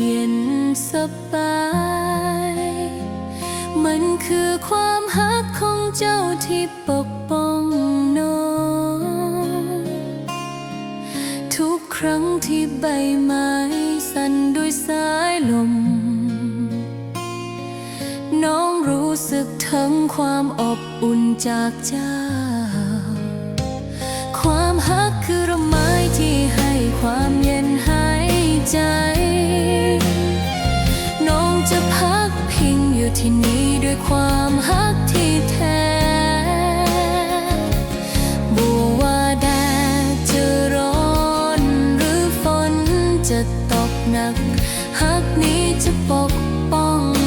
ที่เย็นสบาย มันคือความฮักของเจ้าที่ปกป้องน้องทุกครั้งที่ใบไม้สั่นด้วยสายลม น้องรู้สึกถึงความอบอุ่นจากเจ้า ที่นี่ด้วยความฮักที่แท้บัวว่าแดดจะร้อนหรือฝนจะตกหนักฮักนี้จะปกป้อง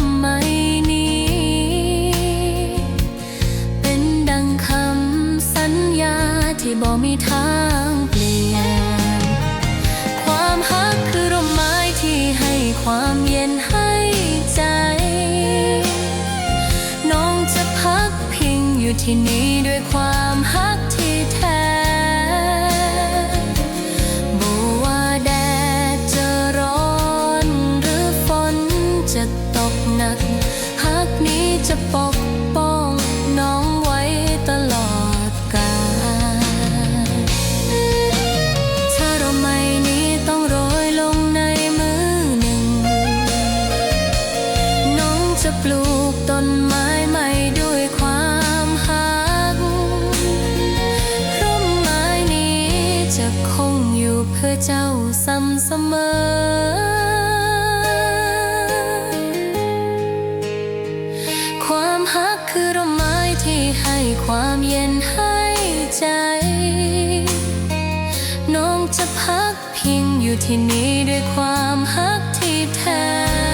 มไม้นี้ เป็นดังคำสัญญาที่บอกมีทางเปลี่ยน ความฮักคือร่มไม้ที่ให้ความเย็นให้ใจ น้องจะพักพิงอยู่ที่นี่ด้วยความฮัก จะปกป้องน้องไว้ตลอดกาลถ้าเราไม่นี้ต้องโรยลงในมือหนึ่ง น้องจะปลูกต้นไม้ใหม่ด้วยความหักร่มไม้นี้จะคงอยู่เพื่อเจ้าซ้ำเสมอ ร่มไม้ที่ให้ความเย็นให้ใจ น้องจะพักพิงอยู่ที่นี่ด้วยความฮักที่แท้